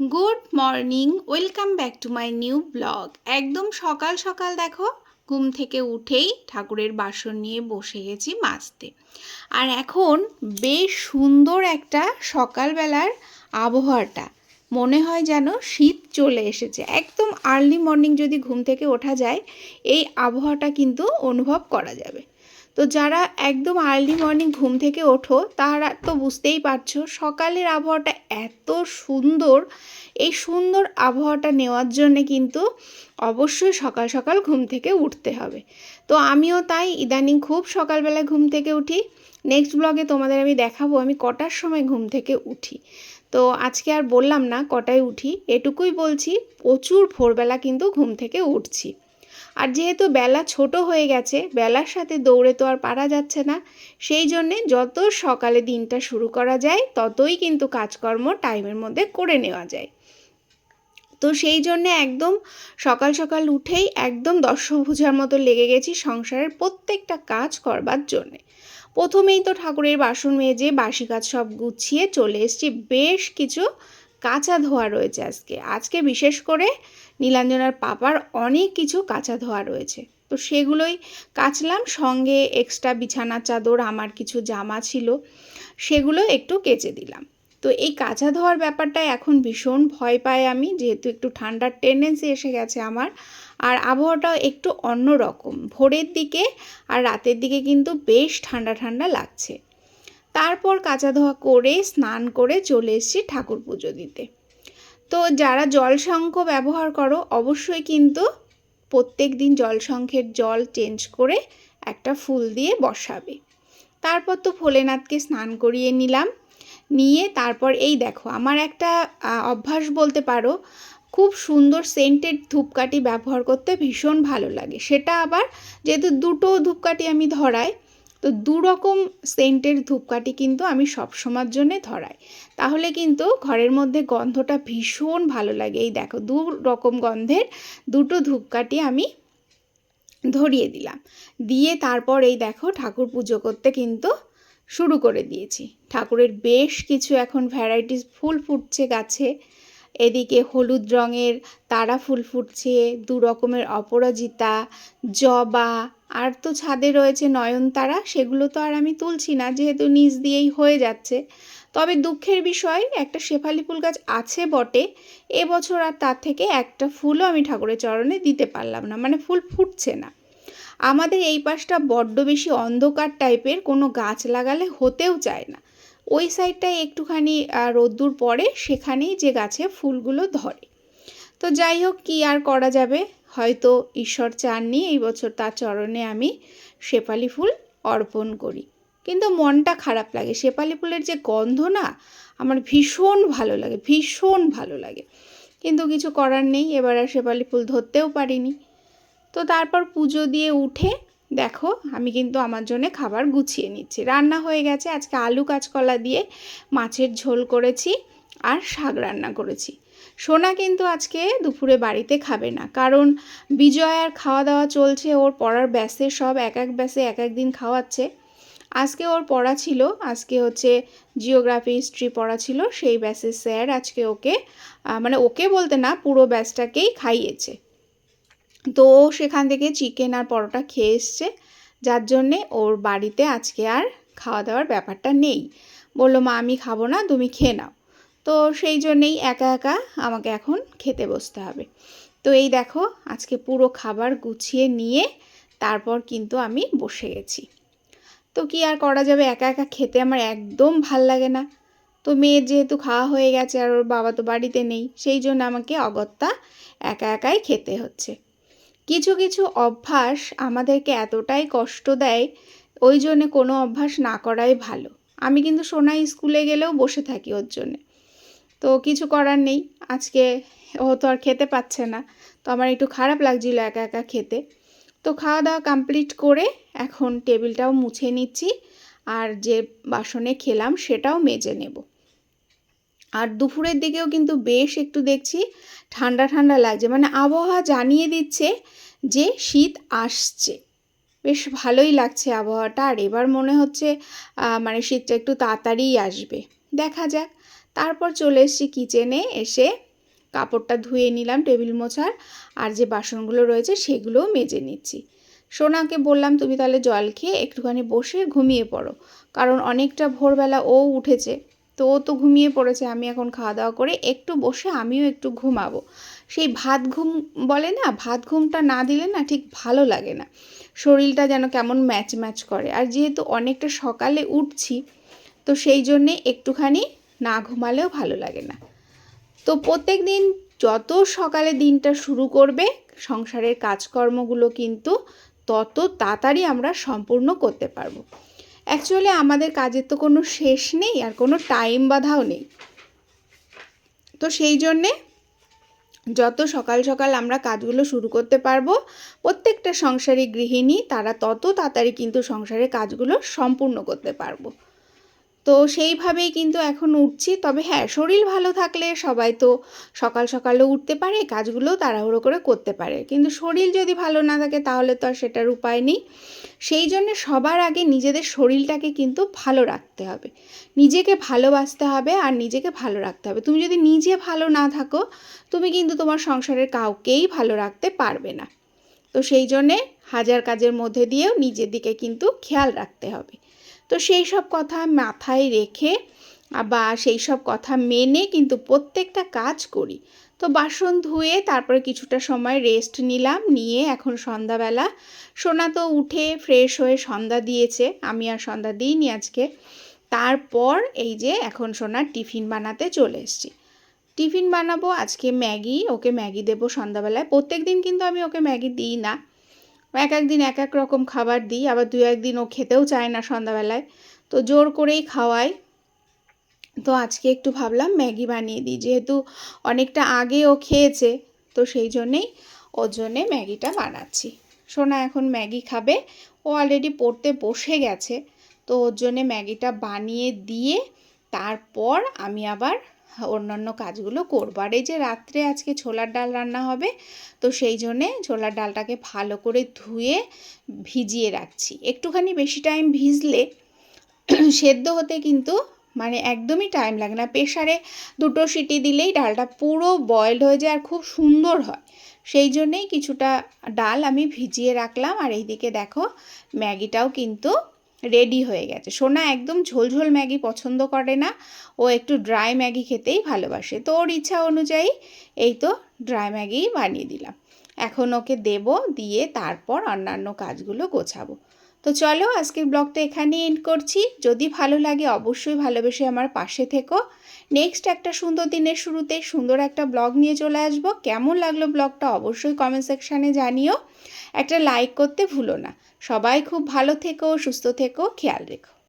Good morning, welcome back to my new blog. একদম সকাল সকাল দেখো, ঘুম থেকে উঠেই ঠাকুরের বাসন নিয়ে বসে গেছি মাজতে। আর এখন বেশ সুন্দর একটা সকালবেলার আবহাওয়াটা। মনে হয় যেন শীত চলে এসেছে। একদম আর্লি মর্নিং যদি ঘুম থেকে ওঠা যায়, এই আবহাওয়াটা কিন্তু অনুভব করা যাবে। তো যারা একদম আর্লি মর্নিং ঘুম থেকে ওঠো, তারা তো বুঝতেই পারছ সকালের আবহাওয়াটা এত সুন্দর। এই সুন্দর আবহাওয়াটা নেওয়ার জন্যে কিন্তু অবশ্যই সকাল সকাল ঘুম থেকে উঠতে হবে। তো আমিও তাই ইদানিং খুব সকালবেলা ঘুম থেকে উঠি। নেক্সট ব্লগে তোমাদের আমি দেখাবো, আমি কটার সময় ঘুম থেকে উঠি। তো আজকে আর বললাম না কটায় উঠি, এটুকুই বলছি প্রচুর ভোরবেলা কিন্তু ঘুম থেকে উঠছি। আর যেহেতু বেলা ছোট হয়ে গেছে, বেলার সাথে দৌড়ে তো আর পারা যাচ্ছে না। সেই জন্যে যত সকালে দিনটা শুরু করা যায়, ততই কিন্তু কাজকর্ম টাইমের মধ্যে করে নেওয়া যায়। তো সেই জন্যে একদম সকাল সকাল উঠেই একদম দর্শভূজার মতো লেগে গেছি সংসারের প্রত্যেকটা কাজ করবার জন্যে। প্রথমেই তো ঠাকুরের বাসন মেজে, বাসি কাজ সব গুছিয়ে চলে এসেছি। বেশ কিছু কাঁচা ধোয়া রয়েছে আজকে। আজকে বিশেষ করে নীলাঞ্জনার পাপার অনেক কিছু কাঁচা ধোয়া রয়েছে। তো সেগুলোই কাচলাম, সঙ্গে এক্সট্রা বিছানা চাদর, আমার কিছু জামা ছিল, সেগুলো একটু কেচে দিলাম। তো এই কাঁচা ধোয়ার ব্যাপারটা এখন ভীষণ ভয় পাই আমি, যেহেতু একটু ঠান্ডার টেন্ডেন্সি এসে গেছে আমার। আর আবহাওয়াটাও একটু অন্য রকম ভোরের দিকে আর রাতের দিকে কিন্তু বেশ ঠান্ডা ঠান্ডা লাগছে। তারপর কাঁচা ধোয়া করে স্নান করে চলে এসেছি ঠাকুর পুজো দিতে। তো যারা জলশঙ্খ ব্যবহার করো, অবশ্যই কিন্তু প্রত্যেক দিন জলশঙ্খের জল চেঞ্জ করে একটা ফুল দিয়ে বসাবে। তারপর তো ভোলেনাথকে স্নান করিয়ে নিলাম। নিয়ে তারপর এই দেখো, আমার একটা অভ্যাস বলতে পারো, খুব সুন্দর সেন্টেড ধূপকাঠি ব্যবহার করতে ভীষণ ভালো লাগে। সেটা আবার যেহেতু দুটো ধূপকাঠি আমি ধরাই তো দু রকম সেন্টের ধূপকাঠি কিন্তু আমি সব সময়ের জন্যে ধরাই। তাহলে কিন্তু ঘরের মধ্যে গন্ধটা ভীষণ ভালো লাগে। এই দেখো দু রকম গন্ধের দুটো ধূপকাঠি আমি ধরিয়ে দিলাম। দিয়ে তারপর এই দেখো, ঠাকুর পুজো করতে কিন্তু শুরু করে দিয়েছি। ঠাকুরের বেশ কিছু এখন ভ্যারাইটিস ফুল ফুটছে গাছে। এদিকে হলুদ রঙের তারা ফুল ফুটছে দু রকমের অপরাজিতা, জবা আর তো ছাদে রয়েছে নয়নতারা, সেগুলো তো আর আমি তুলছি না, যেহেতু নিচ দিয়েই হয়ে যাচ্ছে। তবে দুঃখের বিষয়, একটা শেফালি ফুল গাছ আছে বটে, এবছর আর তার থেকে একটা ফুলও আমি ঠাকুরের চরণে দিতে পারলাম না মানে ফুল ফুটছে না। আমাদের এই পাশটা বড্ড বেশি অন্ধকার টাইপের, কোনো গাছ লাগালে হতেও চায় না। ওই সাইডটায় একটুখানি রোদ্দুর পড়ে, সেখানেই যে গাছে ফুলগুলো ধরে। তো যাই হোক, কী আর করা যাবে? হয়তো ঈশ্বর চাননি এই বছর তার চরণে আমি শেফালি ফুল অর্পণ করি। কিন্তু মনটা খারাপ লাগে। শেফালি ফুলের যে গন্ধ না, আমার ভীষণ ভালো লাগে, ভীষণ ভালো লাগে। কিন্তু কিছু করার নেই, এবার আর শেফালি ফুল ধরতেও পারিনি। তো তারপর পুজো দিয়ে উঠে, দেখো, আমি কিন্তু আমার জন্য খাবার গুছিয়ে নিচ্ছি। রান্না হয়ে গেছে, আজকে আলু কাঁচকলা দিয়ে মাছের ঝোল করেছি আর শাক রান্না করেছি। সোনা কিন্তু আজকে দুপুরে বাড়িতে খাবে না। কারণ বিজয়ার খাওয়া দাওয়া চলছে, ওর পড়ার ব্যাসে সব এক এক ব্যাসে এক এক দিন খাওয়াচ্ছে। আজকে ওর পড়া ছিল, আজকে হচ্ছে জিওগ্রাফি হিস্ট্রি পড়া ছিল, সেই ব্যাসের স্যার আজকে ওকে মানে ওকে বলতে না, পুরো ব্যাসটাকেই খাইয়েছে। তো সেখান থেকে চিকেন আর পরোটা খেয়ে এসছে, যার জন্যে ওর বাড়িতে আজকে আর খাওয়া দাওয়ার ব্যাপারটা নেই। বলল, মা, আমি খাব না, তুমি খেয়ে নাও। তো সেই জন্যেই একা একা আমাকে এখন খেতে বসতে হবে। তো এই দেখো, আজকে পুরো খাবার গুছিয়ে নিয়ে তারপর কিন্তু আমি বসে গেছি। তো কি আর করা যাবে, একা একা খেতে আমার একদম ভালো লাগে না। তো মেয়ের যেহেতু খাওয়া হয়ে গেছে আর ওর বাবা তো বাড়িতে নেই, সেই জন্য আমাকে অগত্যা একা একাই খেতে হচ্ছে। কিছু কিছু অভ্যাস আমাদেরকে এতটাই কষ্ট দেয়, ওই জন্যে কোনো অভ্যাস না করাই ভালো। আমি কিন্তু সোনাই স্কুলে গেলেও বসে থাকি ওর জন্যে। তো কিছু করার নেই। আজকে ও তো আর খেতে পাচ্ছে না। তো আমার একটু খারাপ লাগছিল একা একা খেতে। তো খাওয়া দাওয়া কমপ্লিট করে এখন টেবিলটাও মুছে নিচ্ছি আর যে বাসনে খেলাম সেটাও মেজে নেব। আর দুপুরের দিকেও কিন্তু বেশ একটু দেখছি ঠান্ডা ঠান্ডা লাগছে। মানে আবহাওয়া জানিয়ে দিচ্ছে যে শীত আসছে। বেশ ভালোই লাগছে আবহাওয়াটা। আর এবার মনে হচ্ছে মানে শীতটা একটু তাড়াতাড়িই আসবে। দেখা যাক। তারপর চলে এসেছি কিচেনে এসে কাপড়টা ধুয়ে নিলাম টেবিল মোছার। আর যে বাসনগুলো রয়েছে সেগুলোও মেজে নিচ্ছি। সোনাকে বললাম, তুমি তাহলে জল খেয়ে একটুখানি বসে ঘুমিয়ে পড়ো। কারণ অনেকটা ভোরবেলা ও উঠেছে, তো ও তো ঘুমিয়ে পড়েছে। আমি এখন খাওয়া দাওয়া করে একটু বসে আমিও একটু ঘুমাবো। সেই ভাত ঘুম বলে না, ভাত ঘুমটা না দিলে না ঠিক ভালো লাগে না। শরীরটা যেন কেমন ম্যাচ ম্যাচ করে। আর যেহেতু অনেকটা সকালে উঠছি, তো সেই জন্যে একটুখানি না ঘুমালেও ভালো লাগে না। তো প্রত্যেক দিন যত সকালে দিনটা শুরু করবে, সংসারের কাজকর্মগুলো কিন্তু তত তাড়াতাড়ি আমরা সম্পূর্ণ করতে পারব। অ্যাকচুয়ালি আমাদের কাজের তো কোনো শেষ নেই আর কোনো টাইম বাধাও নেই। তো সেই জন্যে যত সকাল সকাল আমরা কাজগুলো শুরু করতে পারব, প্রত্যেকটা সংসারী গৃহিণী তারা তত তাড়াতাড়ি কিন্তু সংসারের কাজগুলো সম্পূর্ণ করতে পারব। তো সেইভাবেই কিন্তু এখন উঠছি। তবে হ্যাঁ শরীর ভালো থাকলে সবাই তো সকাল সকালে উঠতে পারে, কাজগুলোও তাড়াহুড়ো করে করতে পারে। কিন্তু শরীর যদি ভালো না থাকে তাহলে তো আর সেটার উপায় নেই। সেই জন্য সবার আগে নিজেদের শরীরটাকে কিন্তু ভালো রাখতে হবে। নিজেকে ভালোবাসতে হবে আর নিজেকে ভালো রাখতে হবে। তুমি যদি নিজে ভালো না থাকো, তুমি কিন্তু তোমার সংসারের কাউকেই ভালো রাখতে পারবে না। তো সেই জন্যে হাজার কাজের মধ্যে দিয়েও নিজের দিকে কিন্তু খেয়াল রাখতে হবে। তো সেই সব কথা মাথায় রেখে বা সেই সব কথা মেনে কিন্তু প্রত্যেকটা কাজ করি। তো বাসন ধুয়ে তারপরে কিছুটা সময় রেস্ট নিলাম, নিয়ে এখন সন্ধ্যাবেলা সোনা তো উঠে ফ্রেশ হয়ে সন্ধ্যা দিয়েছে, আমি আর সন্ধ্যা দিইনি আজকে। তারপর এই যে এখন সোনার টিফিন বানাতে চলে এসেছি। টিফিন বানাবো আজকে ম্যাগি, ওকে ম্যাগি দেবো সন্ধ্যাবেলায়। প্রত্যেক দিন কিন্তু আমি ওকে ম্যাগি দিই না। এক এক দিন এক এক রকম খাবার দিই, আবার দু একদিন ও খেতেও চায় না সন্ধ্যাবেলায়। তো জোর করেই খাওয়াই। তো আজকে একটু ভাবলাম ম্যাগি বানিয়ে দিই, যেহেতু অনেকটা আগে ও খেয়েছে, তো সেই জন্যেই ওর জন্যে ম্যাগিটা বানাচ্ছি। সোনা এখন ম্যাগি খাবে, ও অলরেডি পড়তে বসে গেছে, তো ওর জন্যে ম্যাগিটা বানিয়ে দিয়ে তারপর আমি আবার অন্যান্য কাজগুলো করব। আর এই যে রাত্রে আজকে ছোলার ডাল রান্না হবে, তো সেই জন্যে ছোলার ডালটাকে ভালো করে ধুয়ে ভিজিয়ে রাখছি। একটুখানি বেশি টাইম ভিজলে সেদ্ধ হতে কিন্তু মানে একদমই টাইম লাগে না। প্রেশারে দুটো সিটি দিলেই ডালটা পুরো বয়েলড হয়ে যায় আর খুব সুন্দর হয়। সেই জন্যেই কিছুটা ডাল আমি ভিজিয়ে রাখলাম। আর এইদিকে দেখো, ম্যাগিটাও কিন্তু রেডি হয়ে গেছে। সোনা একদম ঝোলঝোল ম্যাগি পছন্দ করে না। ও একটু ড্রাই ম্যাগি খেতেই ভালোবাসে। তো ওর ইচ্ছা অনুযায়ী এই তো ড্রাই ম্যাগি বানিয়ে দিলাম। এখন ওকে দেব, দিয়ে তারপর অন্যান্য কাজগুলো গোছাবো। তো চলো আজকের ব্লগটা এখানেই এন্ড করছি। যদি ভালো লাগে অবশ্যই ভালোবেসে আমার পাশে থেকো। নেক্সট একটা সুন্দর দিনের শুরুতে সুন্দর একটা ব্লগ নিয়ে চলে আসব। কেমন লাগল ব্লগটা অবশ্যই কমেন্ট সেকশানে জানিও। একটা লাইক করতে ভুলো না। সবাই খুব ভালো থেকো, সুস্থ থেকো, খেয়াল রেখো।